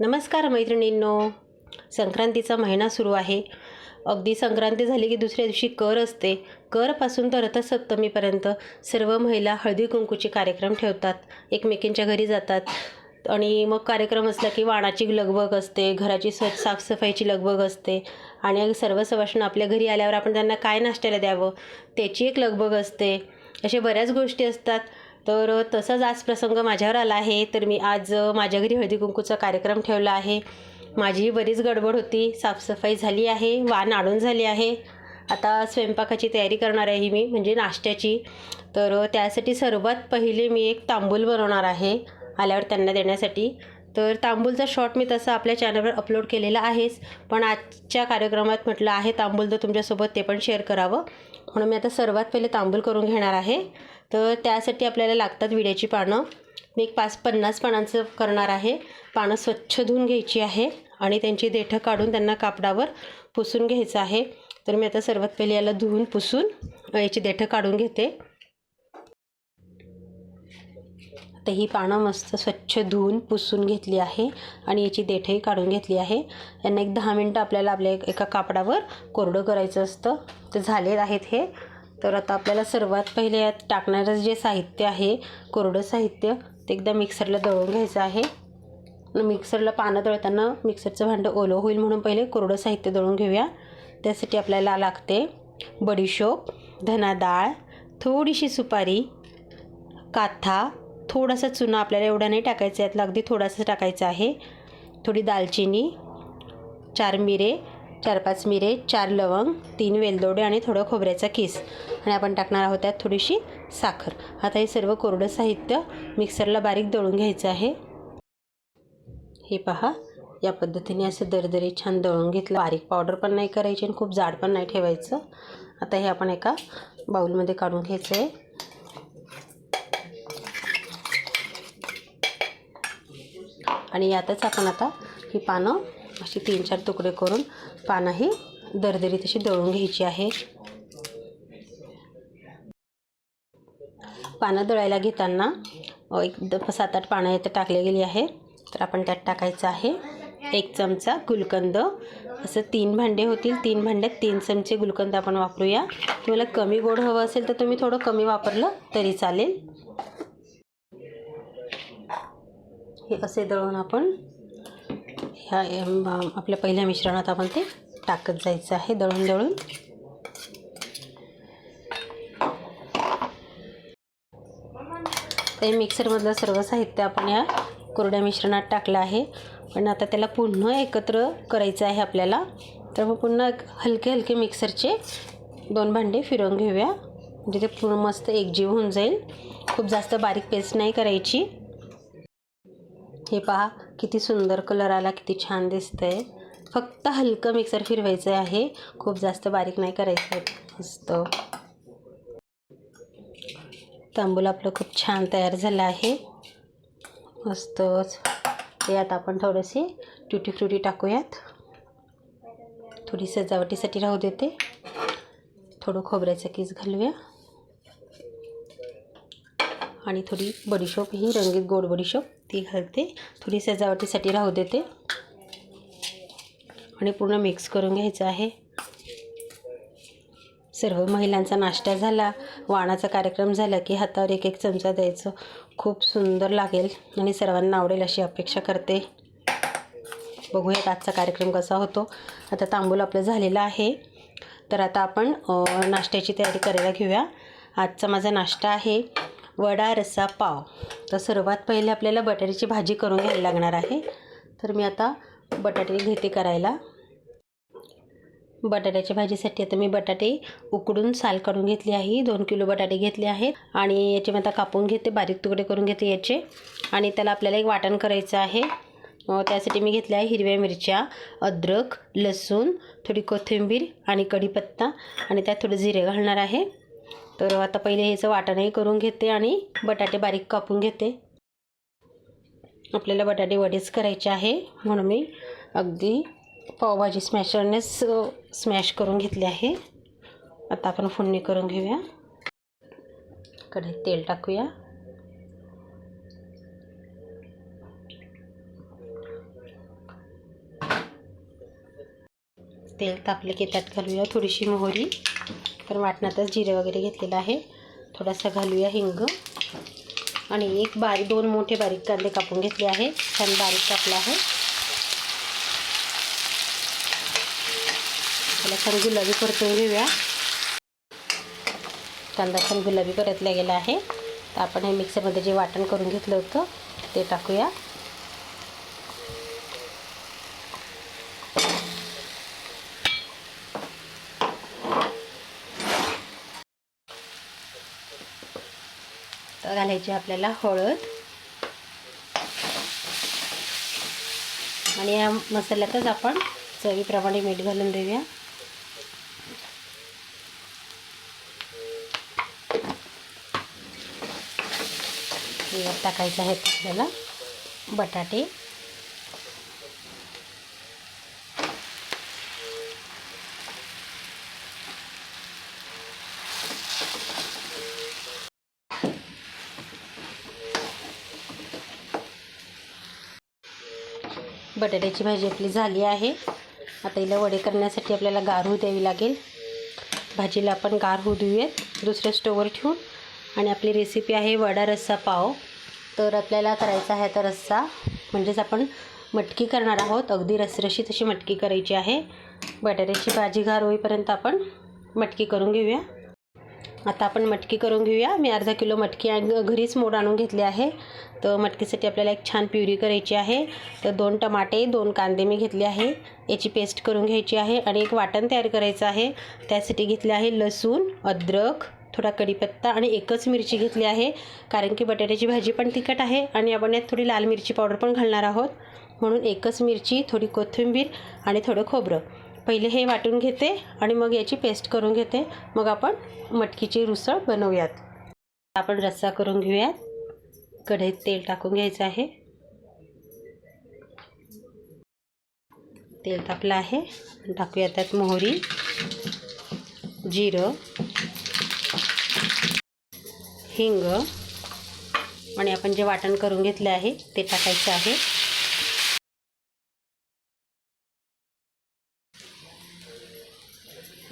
नमस्कार मैत्रिणींनो. संक्रांतीचा महिना सुरू आहे. अगदी संक्रांती झाली की दुसऱ्या दिवशी कर असते. करपासून तर रथसप्तमीपर्यंत सर्व महिला हळदी कुंकूचे कार्यक्रम ठेवतात. एकमेकींच्या घरी जातात. आणि मग कार्यक्रम असला की वाणाची लगबग असते घराची स्वच्छ साफसफाईची लगबग असते. आणि सर्व सवाष्ण आपल्या घरी आल्यावर आपण त्यांना काय नाश्त्याला द्यावं त्याची एक लगबग असते. अशा बऱ्याच गोष्टी असतात. तर तसाच आज प्रसंग माझ्यावर आला आहे. तर मी आज माझ्या घरी हळदी कुंकूचा कार्यक्रम ठेवला आहे. माझी बरीच गडबड होती. साफसफाई झाली आहे. वाण आणून झाली आहे. आता स्वयंपाकाची तयारी करणार आहे मी म्हणजे नाश्त्याची. तर त्यासाठी सर्वात पहिले मी एक तांबूल बनवणार आहे आल्यावर त्यांना देण्यासाठी. तर तांबूलचा शॉर्ट मी तसा आपल्या चॅनलवर अपलोड केलेला आहेच. पण आजच्या कार्यक्रमात म्हटलं आहे तांबूल तर तुमच्यासोबत ते पण शेअर करावं. म्हणून मी आता सर्वात पहिले तांबूल करून घेणार आहे. तर त्यासाठी आपल्याला लागतात विड्याची पानं. मी एक पाच पन्नास पानांचं करणार आहे. पानं स्वच्छ धुवून घ्यायची आहे आणि त्यांची देठं काढून त्यांना कापडावर पुसून घ्यायचं आहे. तर मी आता सर्वात पहिले याला धुवून पुसून याची देठं काढून घेते. तर ही पानं मस्त स्वच्छ धुवून पुसून घेतली आहे आणि याची देठही काढून घेतली आहे. यांना एक दहा मिनटं आपल्याला आपल्या एका कापडावर कोरडं करायचं असतं. ते झाले आहेत हे. तर आता आपल्याला सर्वात पहिले यात टाकणारं जे साहित्य आहे कोरडं साहित्य ते एकदा मिक्सरला दळून घ्यायचं आहे. मिक्सरला पानं दळताना मिक्सरचं भांडं ओलं होईल म्हणून पहिले कोरडं साहित्य दळून घेऊया. त्यासाठी आपल्याला लागते बडीशोप धना डाळ थोडीशी सुपारी काथा थोडासा चुना आपल्याला एवढा नाही टाकायचा यातला अगदी थोडासा टाकायचा आहे. थोडी दालचिनी चार मिरे चार पाच मिरे चार लवंग तीन वेलदोडे आणि थोडं खोबऱ्याचा किस. आणि आपण टाकणार आहोत त्यात थोडीशी साखर. आता हे सर्व कोरडं साहित्य मिक्सरला बारीक दळून घ्यायचं आहे. हे पहा या पद्धतीने असं दरदरी छान दळून घेतलं. बारीक पावडर पण नाही करायची आणि खूप जाड पण नाही ठेवायचं. आता हे आपण एका बाऊलमध्ये काढून घ्यायचं आहे. आणि यातच आपण आता ही पानं अशी तीन चार तुकडे करून पानं ही दरदरीत अशी दळून घ्यायची आहे. पानं दळायला घेताना एक सात आठ पानं इथं टाकले गेली आहे. तर आपण त्यात टाकायचं आहे एक चमचा गुलकंद. असं तीन भांडे होतील तीन भांड्यात तीन चमचे गुलकंद आपण वापरूया. तुम्हाला कमी गोड हवं असेल तर तुम्ही थोडं कमी वापरलं तरी चालेल. हे असे दळून आपण? ह्या आपल्या पहिल्या मिश्रणात आपण ते टाकत जायचं आहे दळून दळून. ते मिक्सरमधलं सर्व साहित्य आपण या कोरड्या मिश्रणात टाकलं आहे. पण आता त्याला पुन्हा एकत्र करायचं आहे आपल्याला. तर मग पुन्हा एक हलके हलके मिक्सरचे दोन भांडे फिरवून घेऊया. म्हणजे ते पूर्ण मस्त एकजीव होऊन जाईल. खूप जास्त बारीक पेस्ट नाही करायची. हे पहा किती सुंदर कलर आला किती छान दिसतंय. फक्त हलकं मिक्सर फिरवायचं आहे. खूप जास्त बारीक नाही करायचं आहे मस्त तांबूल आपलं खूप छान तयार झालं आहे. मस्तच. यात आपण थोडेसे ट्युटी फ्रुटी टाकूयात. थोडी सजावटीसाठी राहू देते. थोडं खोबऱ्याचा किस घालूया. आणि थोडी बडीशोप ही रंगीत गोड बडीशोप ती घालते. थोडी सजावटीसाठी राहू देते. आणि पूर्ण मिक्स करून घ्यायचं आहे. सर्व महिलांचा नाश्ता झाला वाणाचा कार्यक्रम झाला की हातावर एक एक चमचा द्यायचं. खूप सुंदर लागेल आणि सर्वांना आवडेल अशी अपेक्षा करते. बघूयात आजचा कार्यक्रम कसा होतो. आता तांबूल आपलं झालेला आहे. तर आता आपण नाश्त्याची तयारी करायला घेऊया. आजचा माझा नाश्ता आहे. वडा रस्सा पाव. तर सर्वात पहिले आपल्याला बटाट्याची भाजी करून घ्यायला लागणार आहे. तर मी आता बटाटे घेते करायला. बटाट्याच्या भाजीसाठी आता मी बटाटे उकडून साल काढून घेतली आहे. दोन किलो बटाटे घेतले आहेत. आणि याचे मी आता कापून घेते बारीक तुकडे करून घेते याचे. आणि त्याला आपल्याला एक वाटण करायचं आहे. त्यासाठी मी घेतले आहे हिरव्या मिरच्या अद्रक लसूण थोडी कोथिंबीर आणि कढीपत्ता. आणि त्यात थोडं जिरे घालणार आहे. तर आता पहिले ह्याचं वाटणही करून घेते आणि बटाटे बारीक कापून घेते. आपल्याला बटाटे वडेच करायचे आहे म्हणून मी अगदी पावभाजी स्मॅशरनेच स्मॅश करून घेतली आहे. आता आपण फोडणी करून घेऊया. कढईत तेल टाकूया. तेल तापले की त्यात घालूया थोडीशी मोहरी. तर वाटणातच जिरे वगैरे घेतलेलं आहे. थोडासा घालूया हिंग. आणि एक बारीक दोन मोठे बारीक कांदे कापून घेतले आहे. छान बारीक कापला आहे. त्याला छान गुलाबी परतून घेऊया. कांदा छान गुलाबी परतला गेला आहे. तर आपण हे मिक्सरमध्ये जे वाटण करून घेतलं होतं ते टाकूया. घालायची आपल्याला हळद. आणि या मसाल्यातच आपण चवीप्रमाणे मीठ घालून देऊया. टाकायचं आहे आपल्याला बटाटे. बटाट्याची भाजी आपली झाली आहे. आता हिला वडे करण्यासाठी आपल्याला गार होऊ द्यावी लागेल. भाजीला आपण गार होऊ देऊयात. दुसऱ्या स्टोवर ठेवून. आणि आपली रेसिपी आहे वडा रस्सा पाव. तर आपल्याला करायचा आहे तर रस्सा. म्हणजेच आपण मटकी करणार आहोत. अगदी रसरशी तशी मटकी करायची आहे. बटाट्याची भाजी गार होईपर्यंत आपण मटकी करून घेऊया. आता आपण मटकी करून घेऊया. मी अर्धा किलो मटकी आणि घरीच मोड आणून घेतली आहे. तर मटकीसाठी आपल्याला एक छान प्युरी करायची आहे. तर दोन टमाटे दोन कांदे मी घेतले आहे. याची पेस्ट करून घ्यायची आहे आणि एक वाटण तयार करायचं आहे. त्यासाठी घेतले आहे लसूण अद्रक थोडा कढीपत्ता आणि एकच मिरची घेतली आहे. कारण की बटाट्याची भाजी पण तिखट आहे आणि आपण यात थोडी लाल मिरची पावडर पण घालणार आहोत. म्हणून एकच मिरची थोडी कोथिंबीर आणि थोडं खोबरं. पहिले हे वाटून घेते आणि मग याची पेस्ट करून घेते. मग आपण मटकीची रुसळ बनवूयात. आपण रस्सा करून घेऊयात. कढईत तेल टाकून घ्यायचं आहे. तेल टाकलं आहे. टाकूया त्यात मोहरी जिरं हिंग आणि आपण जे वाटण करून घेतले आहे ते टाकायचं आहे.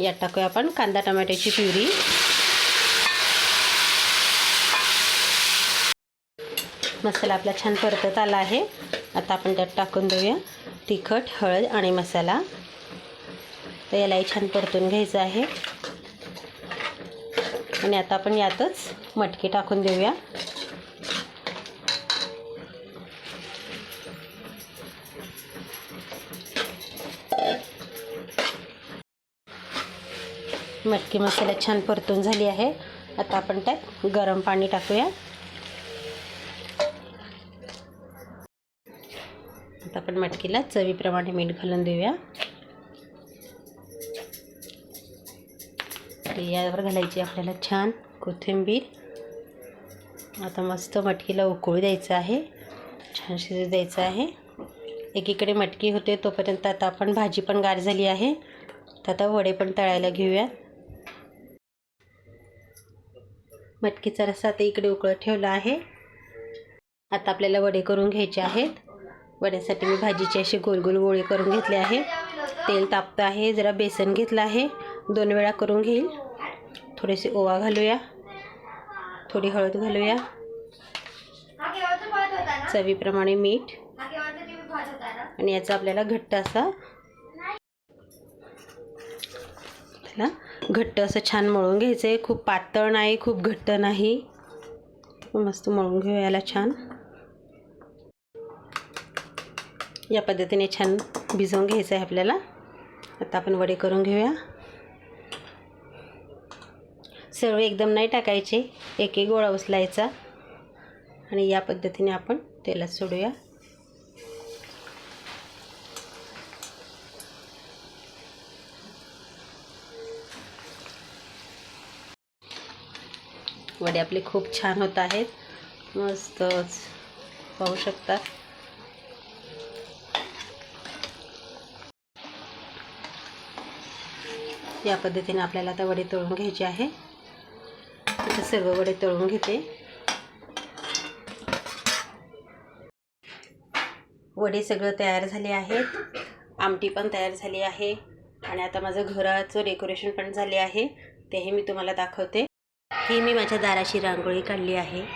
यात टाकूया आपण कांदा टमाट्याची प्युरी. मसाला आपला छान परतत आला आहे. आता आपण त्यात टाकून देऊया तिखट हळद आणि मसाला. तर यालाही छान परतून घ्यायचं आहे. आणि आता आपण यातच मटकी टाकून देऊया. मटकी मसाला छान परतून झाली आहे. आता आपण त्यात गरम पाणी टाकूया. आता आपण मटकीला चवीप्रमाणे मीठ घालून देऊया. यावर घालायची आपल्याला छान कोथिंबीर. आता मस्त मटकीला उकळू द्यायचं आहे. छान शिजू द्यायचं आहे. एकीकडे मटकी होते तोपर्यंत आता आपण भाजी पण गार झाली आहे. तर आता वडे पण तळायला घेऊया मटकीचा रस्सा आता इकडे उकळत ठेवला आहे. आता आपल्याला वडे करून घ्यायचे आहेत. वड्यासाठी मी भाजीचे असे गोल गोल गोळे करून घेतले आहे. तेल तापतं आहे. जरा बेसन घेतलं आहे. दोन वेळा करून घेईल. थोडेसे ओवा घालूया. थोडी हळद घालूया. चवीप्रमाणे मीठ. आणि याचा आपल्याला घट्ट असा त्याला घट्ट असं छान मळून घ्यायचं आहे खूप पातळ नाही खूप घट्ट नाही. मस्त मळून घेऊ याला छान. या पद्धतीने छान भिजवून घ्यायचं आहे आपल्याला. आता आपण वडे करून घेऊया. सर्व एकदम नाही टाकायचे. एक एक गोळा उचलायचा. आणि या पद्धतीने आपण तेलात सोडूया. वडे आपले खूप छान होत आहेत. मस्तच पाहू शकता. या पद्धतीने आपल्याला आता वडे तळून घ्यायचे आहे. आता सर्व वडे तळून घेते. वडे सगळं तयार झाले आहेत. आमटी पण तयार झाली आहे. आणि आता माझं घराचं डेकोरेशन पण झाले आहे. तेही मी तुम्हाला दाखवते. ही मी माझ्या दाराशी रांगोळी काढली आहे.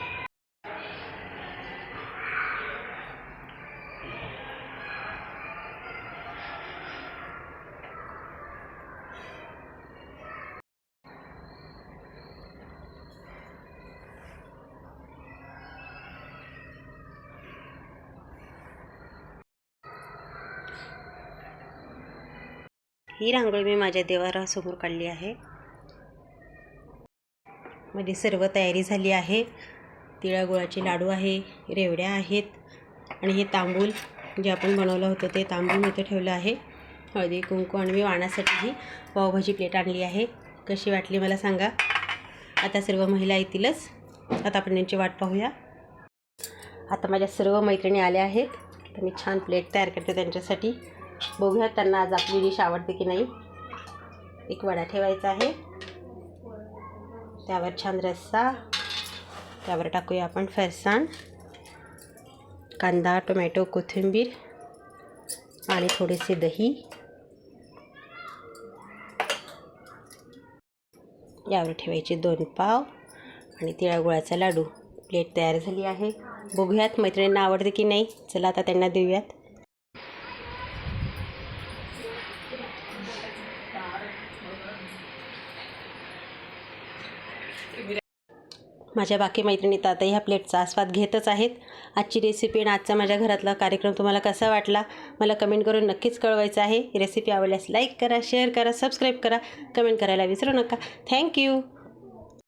ही रांगोळी मी माझ्या देवारासमोर काढली आहे. माझी सर्व तयारी झाली आहे. तिळागुळाचे लाडू आहे रेवड्या आहेत आणि हे तांबूल जे आपण बनवलं होतं ते तांबूल मी इथं ठेवलं आहे. हळदी कुंकू आणि मी वाणासाठीही पावभाजी प्लेट आणली आहे. कशी वाटली मला सांगा. आता सर्व महिला येतीलच. आता आपण यांची वाट पाहूया. आता माझ्या सर्व मैत्रिणी आल्या आहेत. तर मी छान प्लेट तयार करते त्यांच्यासाठी. बघूया त्यांना आज आपली डिश आवडते की नाही. एक वडा ठेवायचा आहे. त्यावर छान रस्सा त्यावर टाकूया आपण फरसाण कांदा टोमॅटो कोथिंबीर आणि थोडेसे दही. यावर ठेवायचे दोन पाव आणि तिळागुळाचा लाडू. प्लेट तयार झाली आहे. बघूयात मैत्रिणींना आवडते की नाही. चला आता त्यांना देऊयात. माझ्या बाकी मैत्रिणी तातही आता ह्या प्लेटचा आस्वाद घेतच आहेत. आजची रेसिपी आणि आजचा माझ्या घरातला कार्यक्रम तुम्हाला कसा वाटला? मला कमेंट करून नक्कीच कळवायचं आहे. रेसिपी आवडल्यास लाईक करा शेअर करा सबस्क्राईब करा. कमेंट करायला विसरू नका. थँक्यू